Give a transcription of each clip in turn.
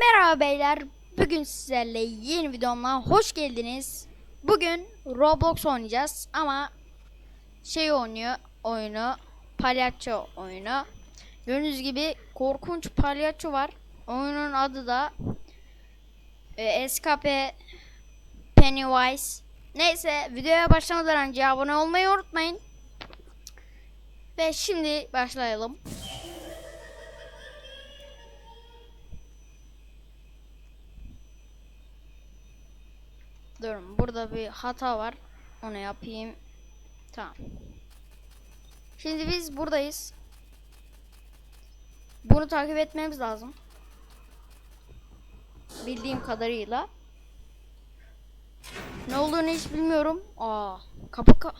Merhaba beyler. Bugün sizlerle yeni videomla hoş geldiniz. Bugün Roblox oynayacağız ama şey oynuyor oyunu palyaço oyunu. Gördüğünüz gibi korkunç palyaço var. Oyunun adı da e, Escape Pennywise. Neyse videoya başlamadan önce abone olmayı unutmayın. Ve şimdi başlayalım. Durun burada bir hata var. Onu yapayım. Tamam. Şimdi biz buradayız. Bunu takip etmemiz lazım. Bildiğim kadarıyla. Ne olduğunu hiç bilmiyorum. Aa, kapı ka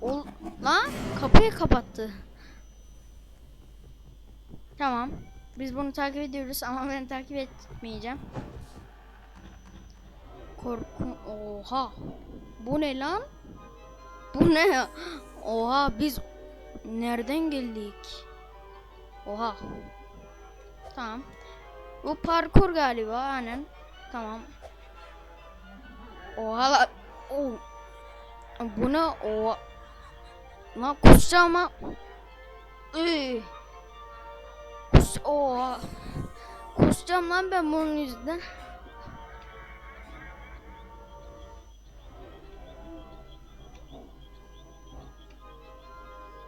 Ol lan kapıyı kapattı. Tamam. Biz bunu takip ediyoruz ama ben takip etmeyeceğim. Korku oha. Bu ne lan? Bu ne? Oha biz nereden geldik? Oha. Tamam. Bu parkur galiba aynen. Tamam. Oha la. Oh. Bu ne? Oha. Lan kusacağım ama. Üy. Kus oha. Kusacağım lan ben bunun yüzünden.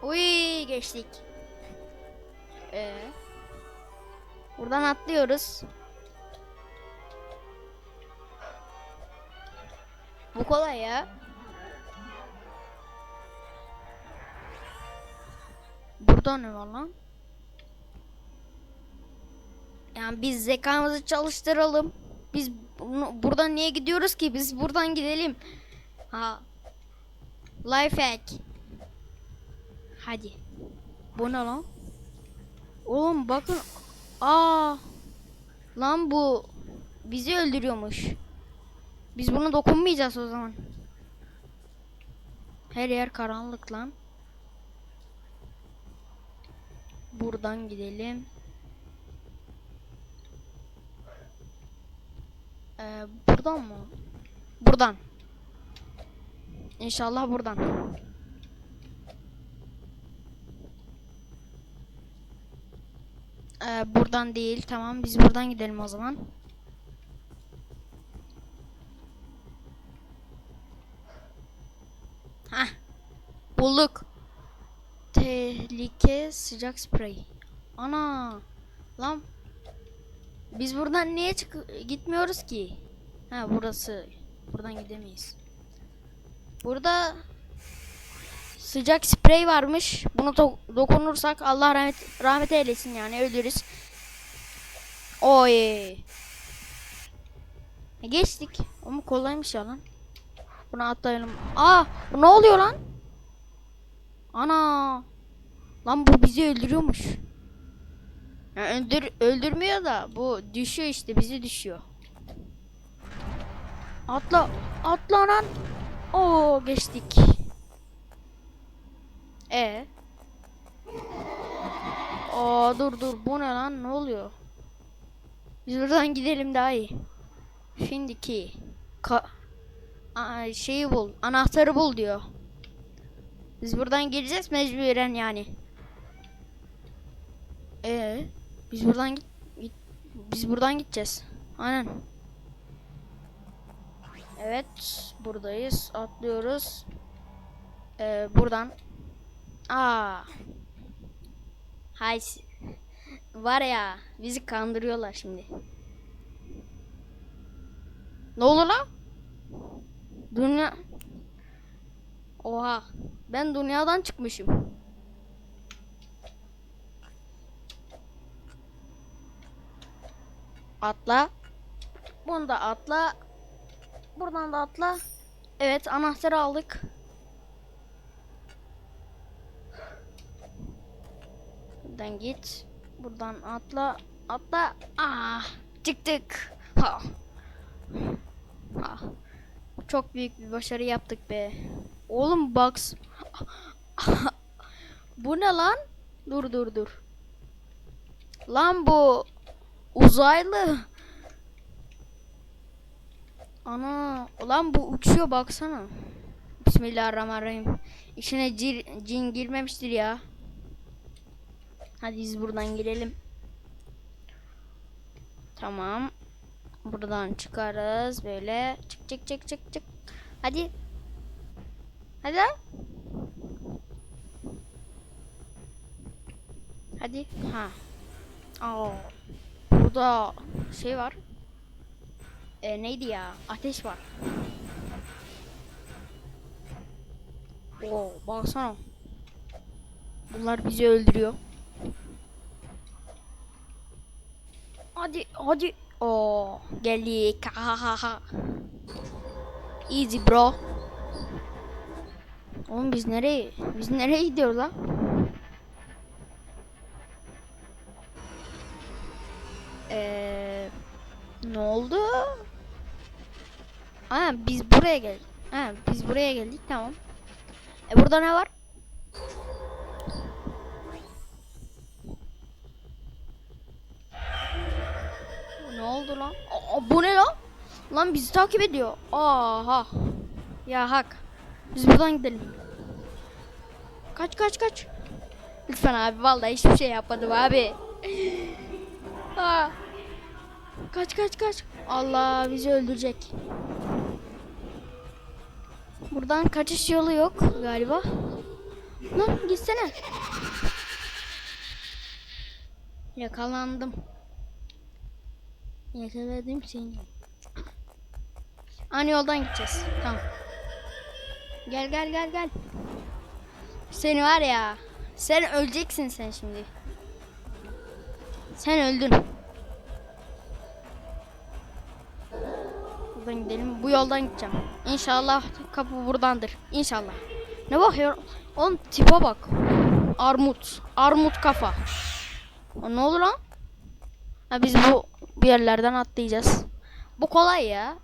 Uy geçtik. Ee, buradan atlıyoruz. Bu kolay ya. Burada ne var lan? Yani biz zekamızı çalıştıralım. Biz bunu, buradan niye gidiyoruz ki? Biz buradan gidelim. Ha. Life hack. Hadi. Bu ne lan? Oğlum bakın. Aa. Lan bu bizi öldürüyormuş. Biz buna dokunmayacağız o zaman. Her yer karanlık lan. Buradan gidelim. Ee, buradan mı? Buradan. İnşallah buradan. Ee, buradan değil. Tamam biz buradan gidelim o zaman. Hah. Bulduk. Tehlike sıcak sprey. Ana. Lan. Biz buradan niye çık gitmiyoruz ki? Ha burası. Buradan gidemeyiz. Burada sıcak sprey varmış. Bunu do- dokunursak Allah rahmet rahmet eylesin yani ölürüz. Oy. E, geçtik. Ama kolaymış ya lan. Buna atlayalım. Aa, bu ne oluyor lan? Ana. Lan bu bizi öldürüyormuş. Ya öldür öldürmüyor da bu düşüyor işte bizi düşüyor. Atla atla lan. Oo geçtik. E. Aa dur dur bu ne lan ne oluyor? Biz buradan gidelim daha iyi. Şimdiki ka Aa, şeyi bul, anahtarı bul diyor. Biz buradan gireceğiz mecburen yani. Ee, biz buradan git, git biz buradan gideceğiz. Aynen. Evet, buradayız. Atlıyoruz. Ee, buradan. Aa. Hay. Var ya, bizi kandırıyorlar şimdi. Ne oldu lan? Dünya... Oha. Ben dünyadan çıkmışım. Atla. Bunu da atla. Buradan da atla. Evet anahtarı aldık. Buradan git. Buradan atla. Atla. Ah, çıktık. Ha. Ha. Çok büyük bir başarı yaptık be. Oğlum box. Bu ne lan? Dur dur dur. Lan bu Uzaylı. Ana ulan bu uçuyor baksana. Bismillahirrahmanirrahim. İçine cin girmemiştir ya. Hadi biz buradan girelim. Tamam. Buradan çıkarız böyle. Çık çık çık çık çık. Hadi. Hadi. Hadi. Ha. Aa. Burada şey var. E, neydi ya? Ateş var. Oo, baksana. Bunlar bizi öldürüyor. Hadi, hadi. Oo, geldik. Ha ha. Easy bro. Oğlum biz nereye? Biz nereye gidiyoruz lan? Eee ne oldu? Ha biz buraya geldik. Ha biz buraya geldik tamam. E burada ne var? Ne oldu lan? Aa, bu ne lan? Lan bizi takip ediyor. Aha. Ya hak. Biz buradan gidelim. Kaç kaç kaç. Lütfen abi vallahi hiçbir şey yapmadım abi. Aa. Kaç kaç kaç. Allah bizi öldürecek. Buradan kaçış yolu yok galiba. Lan gitsene. Yakalandım. Yakaladım seni. Aynı yoldan gideceğiz. Tamam. Gel gel gel gel. Seni var ya. Sen öleceksin sen şimdi. Sen öldün. Buradan gidelim. Bu yoldan gideceğim. İnşallah kapı buradandır. İnşallah. Ne bakıyor? Oğlum tipe bak. Armut. Armut kafa. O ne olur lan? Ha biz bu bir yerlerden atlayacağız. Bu kolay ya.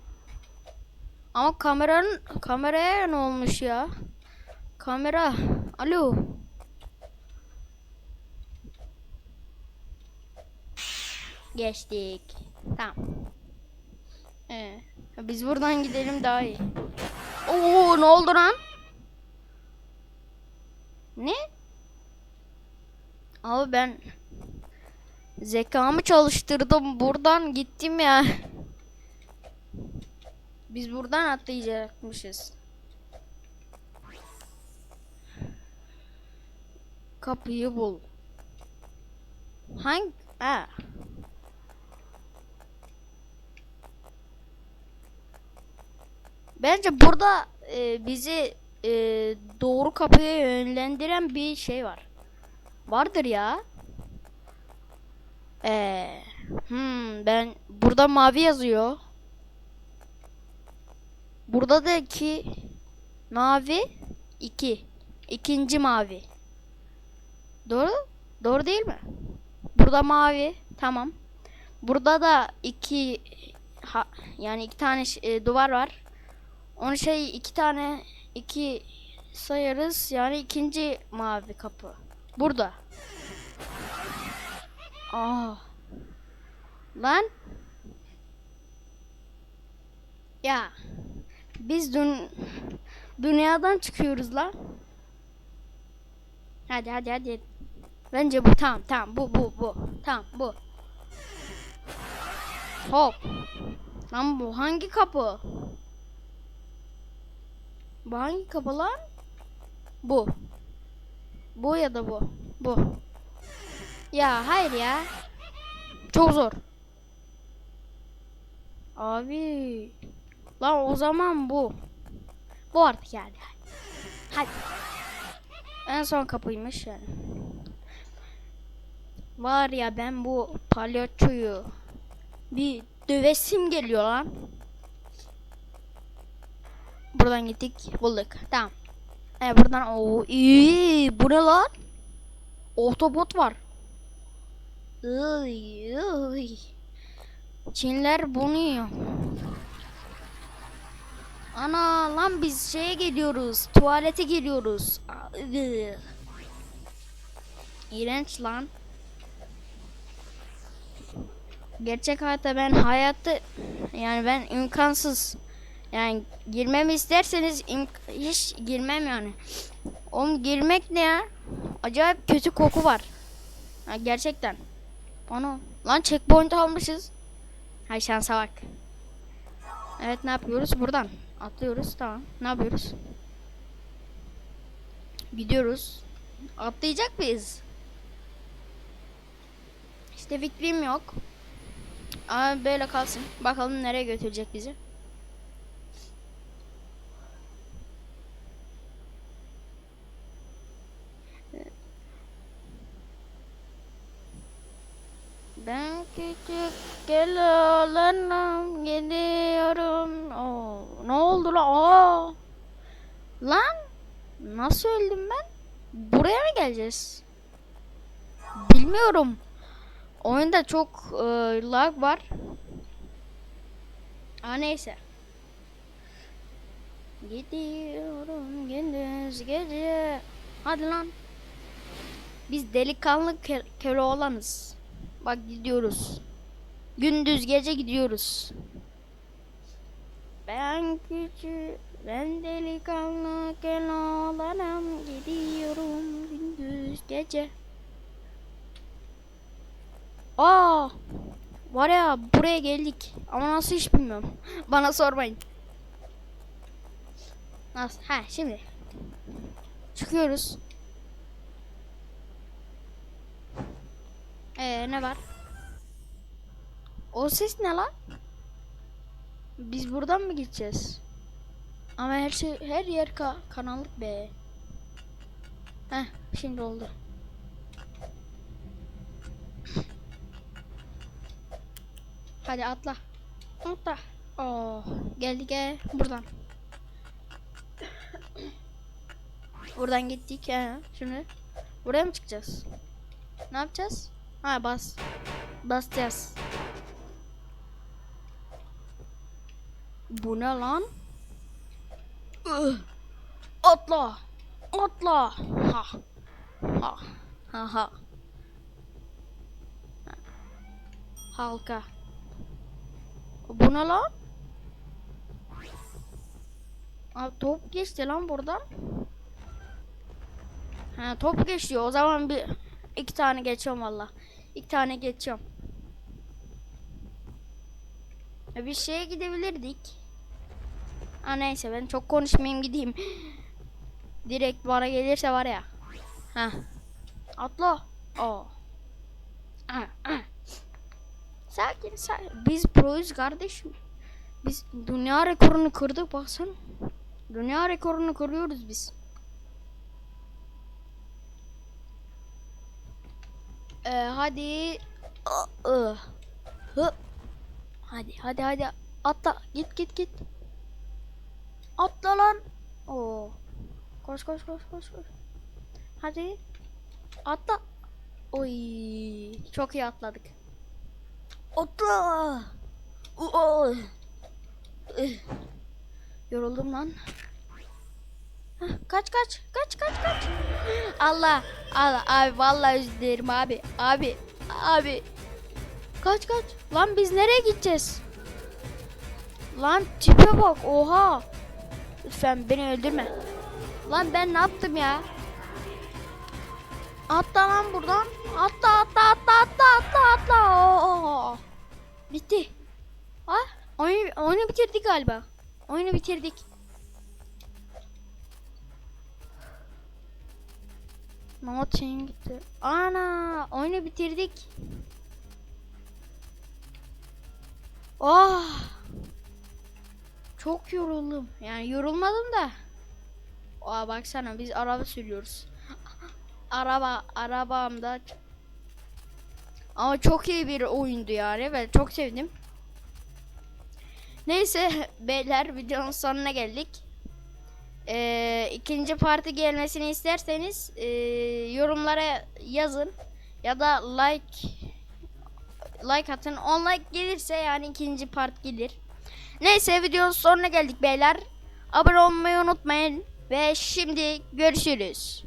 Ama kameranın kameraya ne olmuş ya? Kamera. Alo. Geçtik. Tamam. Ee, biz buradan gidelim daha iyi. Oo ne oldu lan? Ne? Abi ben zekamı çalıştırdım. Buradan gittim ya. Biz buradan atlayacakmışız. Kapıyı bul. Hangi? Ha. Bence burada e, bizi e, doğru kapıya yönlendiren bir şey var. Vardır ya. Ee, hmm, ben burada mavi yazıyor. Burada da iki mavi iki. İkinci mavi. Doğru? Doğru değil mi? Burada mavi. Tamam. Burada da iki ha, yani iki tane e, duvar var. Onu şey iki tane iki sayarız. Yani ikinci mavi kapı. Burada. Aa. Lan. Ya. Biz dün dünyadan çıkıyoruz lan. Hadi hadi hadi. Bence bu tamam tamam bu bu bu. Tamam bu. Hop. Lan bu hangi kapı? Bu hangi kapı lan? Bu. Bu ya da bu. Bu. Ya hayır ya. Çok zor. Abi. Lan o zaman bu. Bu artık yani. Hadi. En son kapıymış yani. Var ya ben bu palyaçoyu bir dövesim geliyor lan. Buradan gittik bulduk. Tamam. E buradan o iyi bu ne lan? Otobot var. Iy, iy. Çinler bunu yiyor. Ana lan biz şeye gidiyoruz. Tuvalete ıı. İğrenç lan. gerçek hayatta ben hayatta yani ben imkansız yani girmemi isterseniz hiç girmem yani. Oğlum girmek ne ya? Acayip kötü koku var. Ha, gerçekten. Ana lan checkpoint almışız. Hay şansa bak. Evet ne yapıyoruz? Buradan atlıyoruz. Tamam. Ne yapıyoruz? Gidiyoruz. Atlayacak mıyız? İşte fikrim yok. Ama böyle kalsın. Bakalım nereye götürecek bizi. Ben küçük gel oğlanım gidiyorum. Oo, ne oldu lan? Aa. Lan nasıl öldüm ben? Buraya mı geleceğiz? Bilmiyorum. Oyunda çok e, lag var. Aa neyse. Gidiyorum gündüz gece. Hadi lan. Biz delikanlı ke- Keloğlanız. Bak gidiyoruz. Gündüz gece gidiyoruz. Ben küçük, ben delikanlı Keloğlanım. Gidiyorum gündüz gece. Aa! Var ya buraya geldik. Ama nasıl hiç bilmiyorum. Bana sormayın. Nasıl? Ha şimdi. Çıkıyoruz. Ee ne var? O ses ne lan? Biz buradan mı gideceğiz? Ama her şey her yer ka karanlık be. Heh şimdi oldu. Hadi atla. Atla. Oh, geldik e buradan. Buradan gittik he. Şimdi buraya mı çıkacağız? Ne yapacağız? Ha bas. Basacağız. Bu ne lan? Atla. Atla. Ha. Ha. Ha ha. Halka. Bu ne lan? Abi top geçti lan buradan. Ha top geçiyor. O zaman bir iki tane geçiyorum valla. İki tane geçiyorum. Bir şeye gidebilirdik. Ha neyse ben çok konuşmayayım gideyim. Direkt bana gelirse var ya. Ha. Atla. Oo. Ah, ah. Sakin sakin. Biz proyuz kardeşim. Biz dünya rekorunu kırdık baksana. Dünya rekorunu kırıyoruz biz. Ee, hadi. Hadi hadi hadi. Atla. Git git git. Atla lan. Oo. Koş koş koş koş koş. Hadi. Atla. Oy. Çok iyi atladık. Atla. Oo. Yoruldum lan. Kaç kaç kaç kaç kaç. Allah Allah abi vallahi dilerim abi. Abi abi. Kaç kaç. Lan biz nereye gideceğiz? Lan tipe bak oha. Lütfen beni öldürme. Lan ben ne yaptım ya? Atla lan buradan. Atla atla atla atla atla atla. Oo. Bitti. Ha? Oyunu, oyunu bitirdik galiba. Oyunu bitirdik. Nothing gitti. Ana oyunu bitirdik. Oh. Çok yoruldum. Yani yorulmadım da. Aa baksana biz araba sürüyoruz. araba arabamda. Ama çok iyi bir oyundu yani ve çok sevdim. Neyse beyler videonun sonuna geldik. Ee, ikinci parti gelmesini isterseniz ee, yorumlara yazın ya da like like atın. 10 like gelirse yani ikinci part gelir. Neyse videonun sonuna geldik beyler. Abone olmayı unutmayın ve şimdi görüşürüz.